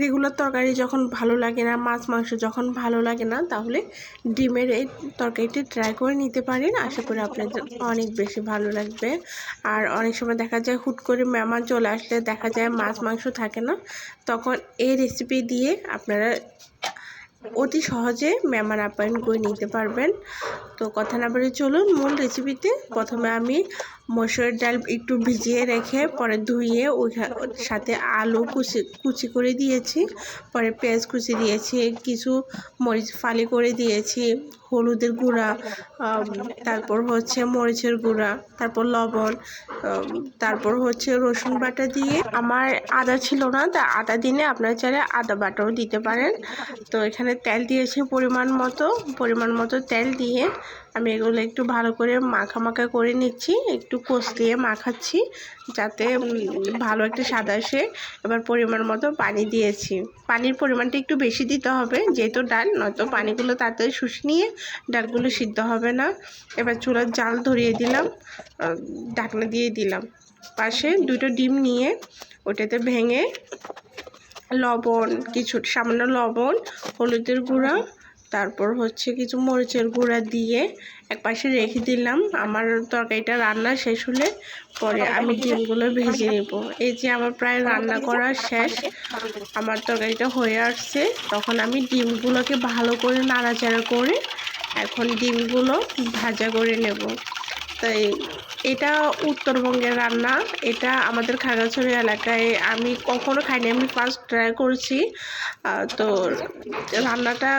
Regular তরকারি যখন ভালো লাগে না, মাছ, মাংস যখন ভালো লাগে না, তাহলে ডিমের এই তরকারিটি ট্রাই করে নিতে পারেন। আশা করি আপনাদের অনেক বেশি ভালো লাগবে। আর অনেক সময় দেখা যায় হুট করে মেহমান চলে আসলে দেখা যায় মাছ, মাংস থাকে না, তখন এই রেসিপি দিয়ে আপনারা অতি সহজে মেহমান আপ্যায়ন করে নিতে পারবেন। তো কথা না বলে চলুন, মূল রেসিপিতে প্রথমে আমি মসুরের ডাল একটু ভিজিয়ে রেখে, পরে ধুয়ে ওই সাথে আলু কুচি কুচি করে দিয়েছি, পরে পেঁয়াজ কুচি দিয়েছি, কিছু মরিচ ফালি করে দিয়েছি, হলুদের গুঁড়া তারপর হচ্ছে মরিচের গুঁড়া, তারপর লবণ তারপর হচ্ছে রসুন বাটা দিয়ে। আমার আদা ছিল না, তা আদা দিনে আপনারা চাইলে আদা বাটাও দিতে পারেন। তো এখানে তেল দিয়েছি পরিমাণ মতো পরিমাণ মতো তেল দিয়ে আমি এগুলো একটু ভালো করে মাখা মাখা করে নিচ্ছি, একটু দিয়ে মাখাচ্ছি যাতে ভালো একটা স্বাদ আসে। এবার পরিমাণ মতো পানি দিয়েছি। পানির পরিমাণটা একটু বেশি দিতে হবে, যেহেতু ডাল, নয়তো পানিগুলো তাড়াতাড়ি শুষ নিয়ে ডালগুলো সিদ্ধ হবে না। এবার চুলার জাল ধরিয়ে দিলাম ঢাকনা দিয়ে দিলাম। পাশে দুটো ডিম নিয়ে ওটাতে ভেঙে লবণ, কিছু সামান্য লবণ, হলুদের গুঁড়া, তারপর হচ্ছে কিছু মরিচের গুঁড়া দিয়ে এক পাশে রেখে দিলাম। আমার তরকারিটা রান্না শেষ হলে পরে আমি ডিমগুলো ভেজে নেব। এই যে আমার প্রায় রান্না করা শেষ, আমার তরকারিটা হয়ে আসছে। তখন আমি ডিমগুলোকে ভালো করে নাড়াচাড়া করে এখন ডিমগুলো ভাজা করে নেব। তাই এটা উত্তরবঙ্গের রান্না। এটা আমাদের খাগড়াছড়ি এলাকায় আমি কখনো খাইনি, আমি ফার্স্ট ট্রাই করছি। তো রান্নাটা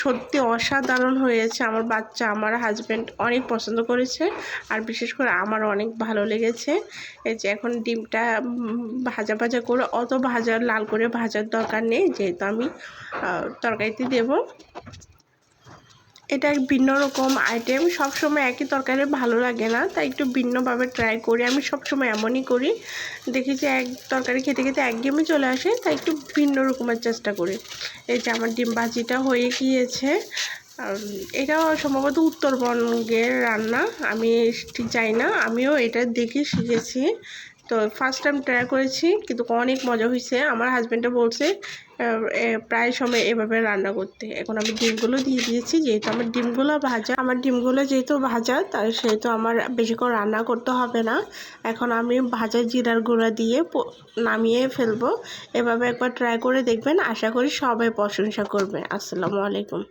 সত্যি অসাধারণ হয়েছে। আমার বাচ্চা, আমার হাজব্যান্ড অনেক পছন্দ করেছে আর বিশেষ করে আমার অনেক ভালো লেগেছে। এই যে এখন ডিমটা ভাজা ভাজা করে, অত ভাজা, লাল করে ভাজার দরকার নেই। যেহেতু আমি তরকারিতে দেবো। এটা ভিন্ন রকম আইটেম সবসময় একই তরকারি ভালো লাগে না, তাই একটু ভিন্নভাবে ট্রাই করি। আমি সবসময় এমনই করি, দেখি যে এক তরকারি খেতে খেতে একঘেয়েমে চলে আসে, তাই একটু ভিন্ন রকমের চেষ্টা করি। এই যে আমার ডিম ভাজিটা হয়ে গিয়েছে এটা সম্ভবত উত্তরবঙ্গের রান্না, আমি ঠিক জানি না, আমিও এটা দেখে শিখেছি। তো ফার্স্ট টাইম ট্রাই করেছি, কিন্তু অনেক মজা হয়েছে। আমার হাজব্যান্ডটা বলছে প্রায় সময় এভাবে রান্না করতে। এখন আমি ডিমগুলো দিয়ে দিয়েছি, যেহেতু আমার ডিমগুলো ভাজা। আমার ডিমগুলো যেহেতু ভাজা তাই সেহেতু আমার বেশিক্ষণ রান্না করতে হবে না। এখন আমি ভাজা জিরার গুঁড়া দিয়ে নামিয়ে ফেলব। এভাবে একবার ট্রাই করে দেখবেন। আশা করি সবাই প্রশংসা করবে। আসসালামু আলাইকুম।